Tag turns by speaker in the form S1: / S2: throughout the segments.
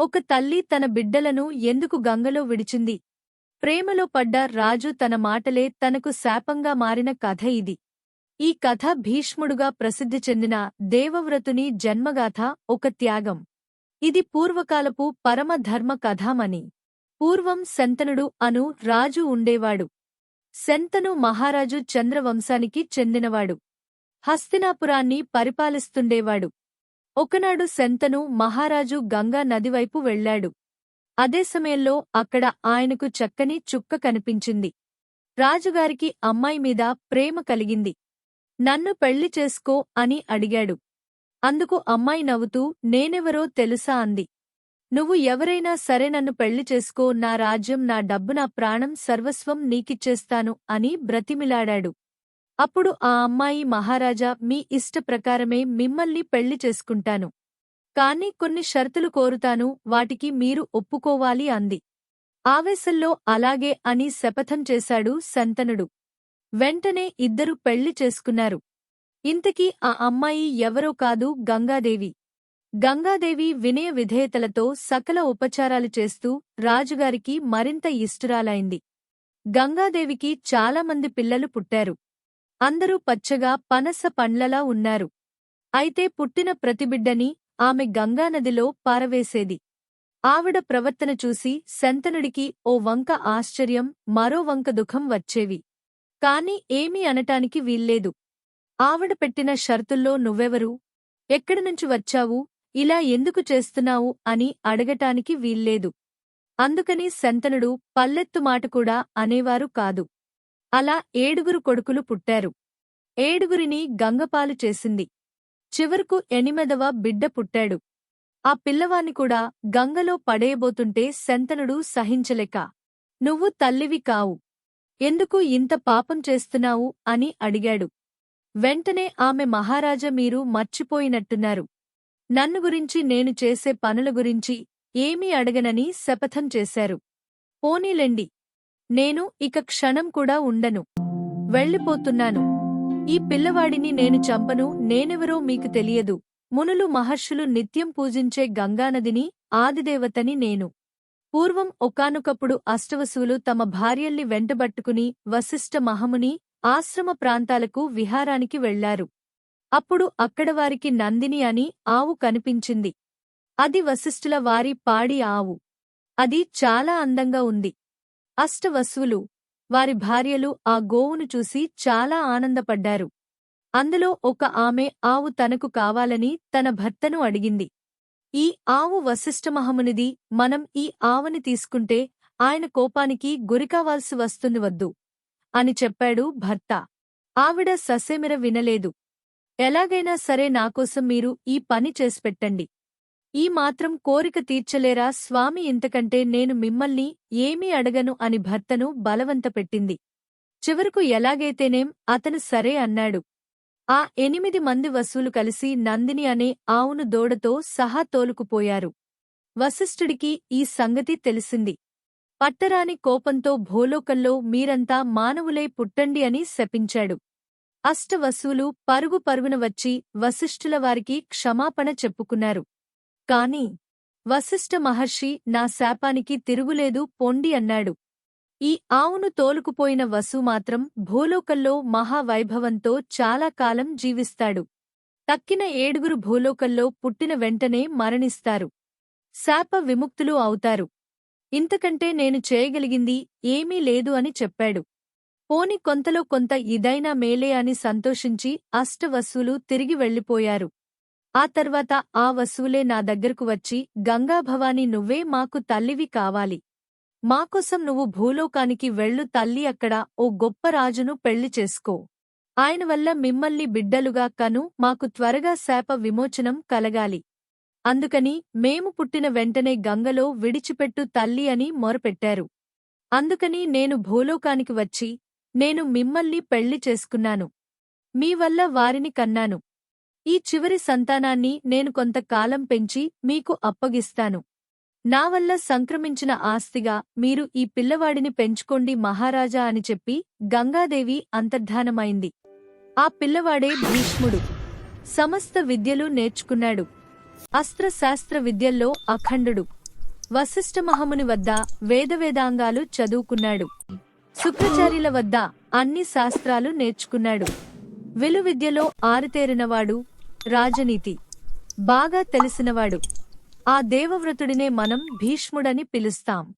S1: ఒక తల్లి తన బిడ్డలను ఎందుకు గంగలో విడిచింది? ప్రేమలో పడ్డ రాజు తన మాటలే తనకు శాపంగా మారిన కథ ఇది. ఈ కథ భీష్ముడుగా ప్రసిద్ధి చెందిన దేవవ్రతుని జన్మగాథ ఒక త్యాగం. ఇది పూర్వకాలపు పరమధర్మ కథామని పూర్వం శంతనుడు అను రాజు ఉండేవాడు. శంతను మహారాజు చంద్రవంశానికి చెందినవాడు. హస్తినాపురాన్ని పరిపాలిస్తుండేవాడు. ఒకనాడు శంతను మహారాజు గంగా నదివైపు వెళ్ళాడు అదే సమయంలో అక్కడ ఆయనకు చక్కని చుక్క కనిపించింది. రాజుగారికి అమ్మాయి మీద ప్రేమ కలిగింది. నన్ను పెళ్ళి చేసుకో అని అడిగాడు. అందుకు అమ్మాయి నవ్వుతూ నేనెవరో తెలుసా అంది. నువ్వు ఎవరైనా సరే నన్ను పెళ్ళి చేసుకో నా రాజ్యం నా డబ్బు నా ప్రాణం సర్వస్వం నీకిచ్చేస్తాను అని బ్రతిమిలాడాడు. అప్పుడు ఆ అమ్మాయి మహారాజా మీ ఇష్ట ప్రకారమే మిమ్మల్ని పెళ్ళి చేసుకుంటాను. కాని కొన్ని షరతులు కోరుతాను వాటికి మీరు ఒప్పుకోవాలి అంది. ఆవేశంలో అలాగే అని శపథం చేశాడు శంతనుడు. వెంటనే ఇద్దరు పెళ్ళి చేసుకున్నారు. ఇంతకీ ఆ అమ్మాయి ఎవరో కాదు గంగాదేవి. గంగాదేవి వినయ విధేయతలతో సకల ఉపచారాలు చేస్తూ రాజుగారికి మరింత ఇష్టురాలైంది. గంగాదేవికి చాలామంది పిల్లలు పుట్టారు. అందరూ పచ్చగా పనస పండ్లలా ఉన్నారు. అయితే పుట్టిన ప్రతిబిడ్డని ఆమె గంగానదిలో పారవేసేది. ఆవిడ ప్రవర్తన చూసి శంతనుడికి ఓ వంక ఆశ్చర్యం మరో వంక దుఃఖం వచ్చేవి. కాని ఏమీ అనటానికి వీల్లేదు. ఆవిడ పెట్టిన షరతుల్లో నువ్వెవరు? ఎక్కడినుంచి వచ్చావు? ఇలా ఎందుకు చేస్తున్నావు? అని అడగటానికి వీల్లేదు. అందుకని శంతనుడు పల్లెత్తు మాట కూడా అనేవారు కాదు. అలా ఏడుగురు కొడుకులు పుట్టారు. ఏడుగురిని గంగపాలు చేసింది. చివరకు ఎనిమిదవ బిడ్డ పుట్టాడు. ఆ పిల్లవాన్ని కూడా గంగలో పడేయబోతుంటే శంతనుడు సహించలేక నువ్వు తల్లివి కావు. ఎందుకు ఇంత పాపం చేస్తున్నావు? అని అడిగాడు. వెంటనే ఆమె మహారాజా మీరు మర్చిపోయినట్టున్నారు. నన్ను గురించి నేను చేసే పనుల గురించి ఏమీ అడగనని శపథం చేశారు. పోనీలెండి. నేను ఇక క్షణం కూడా ఉండను. వెళ్ళిపోతున్నాను. ఈ పిల్లవాడిని నేను చంపను నేనెవరో మీకు తెలియదు. మునులు మహర్షులు నిత్యం పూజించే గంగానదిని ఆదిదేవతని నేను. పూర్వం ఒకానొకప్పుడు అష్టవసువులు తమ భార్యల్ని వెంటబట్టుకుని వశిష్ఠ మహముని ఆశ్రమ ప్రాంతాలకు విహారానికి వెళ్ళారు అప్పుడు అక్కడ వారికి నందిని అని ఆవు కనిపించింది. అది వశిష్ఠుల వారి పాడి ఆవు. అది చాలా అందంగా ఉంది. అష్టవసువులు. వారి భార్యలు ఆ గోవును చూసి చాలా ఆనందపడ్డారు. అందులో ఒక ఆమె ఆవు తనకు కావాలని తన భర్తను అడిగింది. ఈ ఆవు వశిష్ఠమహమునిది మనం ఈ ఆవని తీసుకుంటే ఆయన కోపానికి గురికావాల్సి వస్తుంది వద్దు అని చెప్పాడు భర్త. ఆవిడ ససేమిర వినలేదు. ఎలాగైనా సరే నాకోసం మీరు ఈ పని చేసిపెట్టండి. ఈ మాత్రం కోరిక తీర్చలేరా? స్వామి ఇంతకంటే నేను మిమ్మల్ని ఏమీ అడగను అని భర్తను బలవంతపెట్టింది. చివరకు ఎలాగైతేనేం అతను సరే అన్నాడు. ఆ ఎనిమిది మంది వసూలు కలిసి నందిని అనే ఆవును దోడతో సహా తోలుకుపోయారు. వశిష్ఠుడికి ఈ సంగతి తెలిసింది. పట్టరాని కోపంతో భూలోకంలో మీరంతా మానవులై పుట్టండి అని శపించాడు. అష్టవసూలు పరుగు పరుగున వచ్చి వశిష్ఠుల వారికి క్షమాపణ చెప్పుకున్నారు. కాని వశిష్ఠ మహర్షి నా శాపానికి తిరుగులేదు పొండి అన్నాడు. ఈ ఆవును తోలుకుపోయిన వసు మాత్రం భూలోకంలో మహావైభవంతో చాలా కాలం జీవిస్తాడు. తక్కిన ఏడుగురు భూలోకంలో పుట్టిన వెంటనే మరణిస్తారు. శాప విముక్తులు అవుతారు. ఇంతకంటే నేను చేయగలిగింది ఏమీ లేదు అని చెప్పాడు. పోని కొంతలో కొంత ఇదైనా మేలే అని సంతోషించి అష్టవస్సులు తిరిగి వెళ్ళిపోయారు. ఆ తర్వాత ఆ వసువులే నా దగ్గరకు వచ్చి గంగాభవాని నువ్వే మాకు తల్లివి కావాలి. మాకోసం నువ్వు భూలోకానికి వెళ్ళు తల్లి అక్కడ ఓ గొప్ప రాజును పెళ్ళి చేసుకో. ఆయన వల్ల మిమ్మల్ని బిడ్డలుగా కను మాకు త్వరగా శాప విమోచనం కలగాలి. అందుకని మేము పుట్టిన వెంటనే గంగలో విడిచిపెట్టు తల్లి అని మొరపెట్టారు. అందుకని నేను భూలోకానికి వచ్చి నేను మిమ్మల్ని పెళ్ళి చేసుకున్నాను. మీ వల్ల వారిని కన్నాను. ఈ చివరి సంతానాన్ని నేను కొంతకాలం పెంచి మీకు అప్పగిస్తాను. నా వల్ల సంక్రమించిన ఆస్తిగా మీరు ఈ పిల్లవాడిని పెంచుకోండి మహారాజా అని చెప్పి గంగాదేవి అంతర్ధానమైంది. ఆ పిల్లవాడే భీష్ముడు. సమస్త విద్యలు నేర్చుకున్నాడు. అస్త్రశాస్త్ర విద్యల్లో అఖండుడు. వశిష్ఠమహముని వద్ద వేదవేదాంగాలు చదువుకున్నాడు. శుక్రచార్యుల వద్ద అన్ని శాస్త్రాలు నేర్చుకున్నాడు. విలువిద్యలో ఆరితేరినవాడు రాజనీతి. బాగా తెలిసినవాడు. ఆ దేవవ్రతుడినే మనం భీష్ముడని పిలుస్తాం.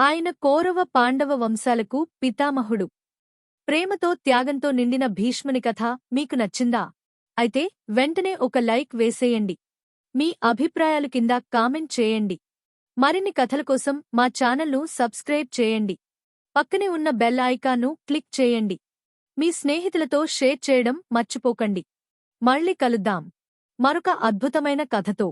S1: ఆయన కౌరవ పాండవ వంశాలకు పితామహుడు. ప్రేమతో త్యాగంతో నిండిన భీష్ముని కథ మీకు నచ్చిందా? అయితే వెంటనే ఒక లైక్ వేసేయండి. మీ అభిప్రాయాలు కింద కామెంట్ చేయండి. మరిన్ని కథల కోసం మా ఛానల్ను సబ్స్క్రైబ్ చేయండి. పక్కనే ఉన్న బెల్ ఐకాన్ను క్లిక్ చేయండి. మీ స్నేహితులతో షేర్ చేయడం మర్చిపోకండి. మళ్ళీ కలుద్దాం. మరొక అద్భుతమైన కథతో.